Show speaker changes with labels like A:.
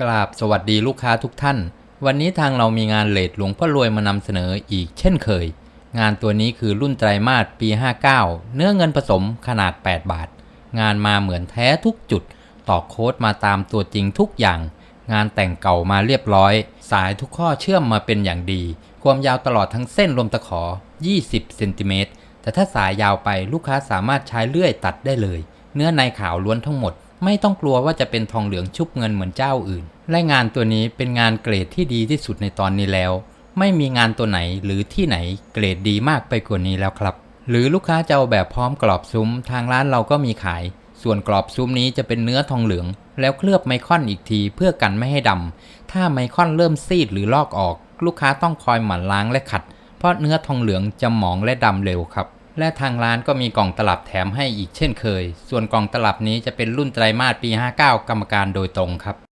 A: กราบสวัสดีลูกค้าทุกท่าน วันนี้ทางเรามีงานเลดหลวงพ่อรวยมานำเสนออีกเช่นเคย งานตัวนี้คือรุ่นไตรมาสปี 59 เนื้อเงินผสมขนาด 8 บาท งานมาเหมือนแท้ทุกจุด ต่อโค้ดมาตามตัวจริงทุกอย่าง งานแต่งเก่ามาเรียบร้อย สายทุกข้อเชื่อมมาเป็นอย่างดี ความยาวตลอดทั้งเส้นลมตะขอ 20 เซนติเมตรแต่ถ้าสายยาวไปลูกค้าสามารถใช้เลื่อยตัดได้เลย เนื้อในขาวล้วนทั้งหมด ไม่ต้องกลัวว่าจะเป็นทองเหลืองชุบเงินเหมือนเจ้าอื่น และงานตัวนี้เป็นงานเกรดที่ดีที่สุดในตอนนี้แล้ว ไม่มีงานตัวไหนหรือที่ไหนเกรดดีมากไปกว่านี้แล้วครับ หรือลูกค้าจะเอาแบบพร้อมกรอบซุ้ม ทางร้านเราก็มีขาย ส่วนกรอบซุ้มนี้จะเป็นเนื้อทองเหลือง แล้วเคลือบไมคอนอีกทีเพื่อกันไม่ให้ดำถ้าไมคอนเริ่มซีดหรือลอกออก ลูกค้าต้องคอยหมั่นล้างและขัด เพราะเนื้อทองเหลืองจะหมองและดำเร็วครับ และทางร้านก็มีกล่องตลับแถมให้อีกเช่นเคย ส่วนกล่องตลับนี้จะเป็นรุ่นไตรมาสปี 59 กรรมการโดยตรงครับ